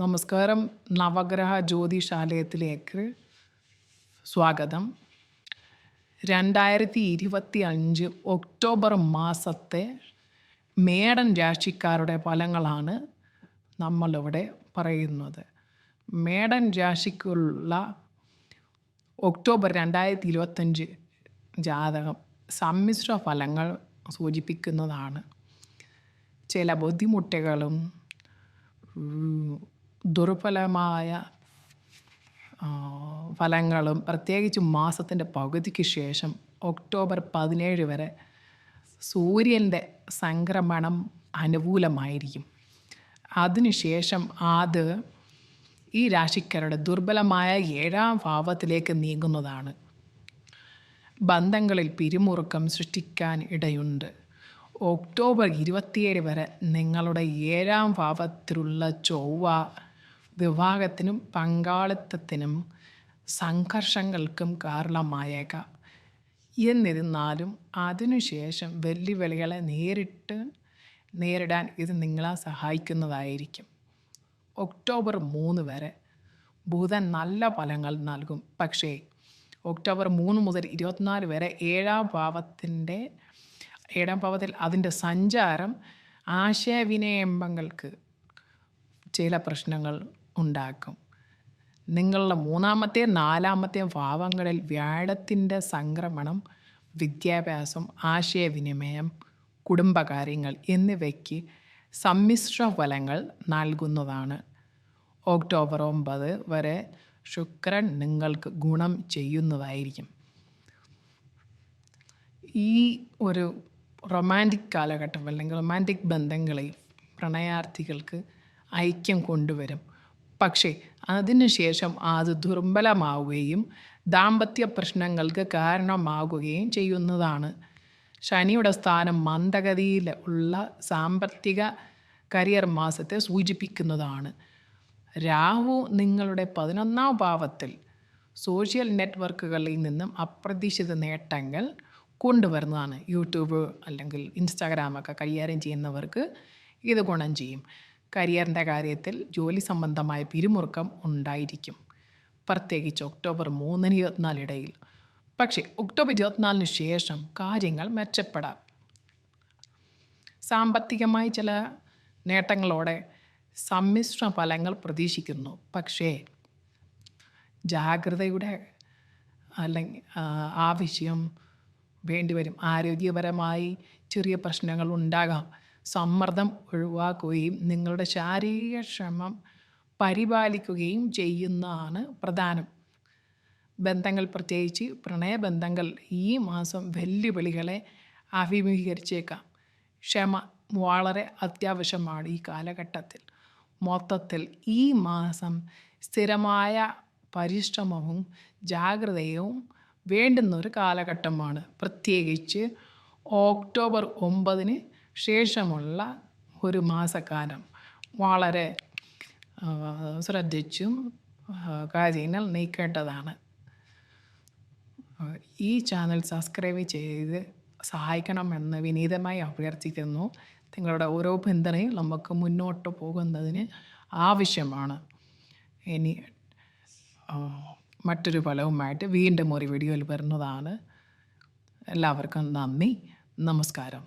നമസ്കാരം. നവഗ്രഹ ജ്യോതിശാലയത്തിലേക്ക് സ്വാഗതം. രണ്ടായിരത്തി ഇരുപത്തി അഞ്ച് ഒക്ടോബർ മാസത്തെ മേടൻ രാശിക്കാരുടെ ഫലങ്ങളാണ് നമ്മളിവിടെ പറയുന്നത്. മേടൻ രാശിക്കുള്ള ഒക്ടോബർ രണ്ടായിരത്തി ഇരുപത്തഞ്ച് ജാതകം സമ്മിശ്ര ഫലങ്ങൾ സൂചിപ്പിക്കുന്നതാണ്. ചില ബുദ്ധിമുട്ടുകളും ദുർബലമായ ഫലങ്ങളും പ്രത്യേകിച്ച് മാസത്തിന്റെ പകുതിക്ക് ശേഷം ഒക്ടോബർ പതിനേഴ് വരെ സൂര്യന്റെ സംക്രമണം അനുകൂലമായിരിക്കും. അതിനുശേഷം അത് ഈ രാശിക്കാരുടെ ദുർബലമായ ഏഴാം ഭാവത്തിലേക്ക് നീങ്ങുന്നതാണ്. ബന്ധങ്ങളിൽ പിരിമുറുക്കം സൃഷ്ടിക്കാൻ ഇടയുണ്ട്. ഒക്ടോബർ ഇരുപത്തിയേഴ് വരെ നിങ്ങളുടെ ഏഴാം ഭാവത്തിലുള്ള ചൊവ്വ വിവാഹത്തിനും പങ്കാളിത്തത്തിനും സംഘർഷങ്ങൾക്കും കാരണമായേക്കാം. എന്നിരുന്നാലും അതിനുശേഷം വെല്ലുവിളികളെ നേരിട്ട് നേരിടാൻ ഇത് നിങ്ങളെ സഹായിക്കുന്നതായിരിക്കും. ഒക്ടോബർ മൂന്ന് വരെ ബുധൻ നല്ല ഫലങ്ങൾ നൽകും. പക്ഷേ ഒക്ടോബർ മൂന്ന് മുതൽ ഇരുപത്തിനാല് വരെ ഏഴാം ഭാവത്തിന്റെ ഏഴാം ഭാവത്തിൽ അതിന്റെ സഞ്ചാരം ആശയവിനിമയങ്ങൾക്ക് ചില പ്രശ്നങ്ങൾ ഉണ്ടാക്കും. നിങ്ങളുടെ മൂന്നാമത്തെയും നാലാമത്തെയും ഭാവങ്ങളിൽ വ്യാഴത്തിന്റെ സംക്രമണം വിദ്യാഭ്യാസം ആശയവിനിമയം കുടുംബകാര്യങ്ങൾ എന്നിവയ്ക്ക് സമ്മിശ്ര ഫലങ്ങൾ നൽകുന്നതാണ്. ഒക്ടോബർ ഒമ്പത് വരെ ശുക്രൻ നിങ്ങൾക്ക് ഗുണം ചെയ്യുന്നതായിരിക്കും. ഈ ഒരു റൊമാന്റിക് കാലഘട്ടം അല്ലെങ്കിൽ റൊമാന്റിക് ബന്ധങ്ങളിൽ പ്രണയാർത്ഥികൾക്ക് ഐക്യം കൊണ്ടുവരും. പക്ഷേ അതിനുശേഷം അത് ദുർബലമാവുകയും ദാമ്പത്യ പ്രശ്നങ്ങൾക്ക് കാരണമാകുകയും ചെയ്യുന്നതാണ്. ശനിയുടെ സ്ഥാനം മന്ദഗതിയിൽ ഉള്ള സാമ്പത്തിക കരിയർ മാസത്തെ സൂചിപ്പിക്കുന്നതാണ്. രാഹു നിങ്ങളുടെ പതിനൊന്നാം ഭാവത്തിൽ സോഷ്യൽ നെറ്റ്വർക്കുകളിൽ നിന്നും അപ്രതീക്ഷിത നേട്ടങ്ങൾ കൊണ്ടുവരുന്നതാണ്. യൂട്യൂബ് അല്ലെങ്കിൽ ഇൻസ്റ്റാഗ്രാമൊക്കെ കൈകാര്യം ചെയ്യുന്നവർക്ക് ഇത് ഗുണം ചെയ്യും. കരിയറിന്റെ കാര്യത്തിൽ ജോലി സംബന്ധമായ പിരിമുറുക്കം ഉണ്ടായിരിക്കും. പ്രത്യേകിച്ച് ഒക്ടോബർ മൂന്നിന് ഇരുപത്തിനാലിടയിൽ പക്ഷേ ഒക്ടോബർ ഇരുപത്തിനാലിന് ശേഷം കാര്യങ്ങൾ മെച്ചപ്പെടാം. സാമ്പത്തികമായി ചില നേട്ടങ്ങളോടെ സമ്മിശ്ര ഫലങ്ങൾ പ്രതീക്ഷിക്കുന്നു. പക്ഷേ ജാഗ്രതയുടെ അല്ലെങ്കിൽ ആവശ്യം വേണ്ടിവരും. ആരോഗ്യപരമായി ചെറിയ പ്രശ്നങ്ങൾ ഉണ്ടാകാം. സമ്മർദ്ദം ഒഴിവാക്കുകയും നിങ്ങളുടെ ശാരീരിക പരിപാലിക്കുകയും ചെയ്യുന്നതാണ് പ്രധാനം. ബന്ധങ്ങൾ പ്രത്യേകിച്ച് പ്രണയബന്ധങ്ങൾ ഈ മാസം വെല്ലുവിളികളെ അഭിമുഖീകരിച്ചേക്കാം. ക്ഷമ വളരെ അത്യാവശ്യമാണ് ഈ കാലഘട്ടത്തിൽ. മൊത്തത്തിൽ ഈ മാസം സ്ഥിരമായ പരിശ്രമവും ജാഗ്രതയും വേണ്ടുന്നൊരു കാലഘട്ടമാണ്. പ്രത്യേകിച്ച് ഒക്ടോബർ ഒമ്പതിന് ശേഷമുള്ള ഒരു മാസക്കാലം വളരെ ശ്രദ്ധിച്ചും കാര്യങ്ങൾ നീക്കേണ്ടതാണ്. ഈ ചാനൽ സബ്സ്ക്രൈബ് ചെയ്ത് സഹായിക്കണമെന്ന് വിനീതമായി അഭ്യർത്ഥിക്കുന്നു. നിങ്ങളുടെ ഓരോ പിന്തുണയും നമുക്ക് മുന്നോട്ട് പോകുന്നതിന് ആവശ്യമാണ്. ഇനി മറ്റൊരു ഫലവുമായിട്ട് വീണ്ടും ഒരു വീഡിയോയിൽ വരുന്നതാണ്. എല്ലാവർക്കും നന്ദി. നമസ്കാരം.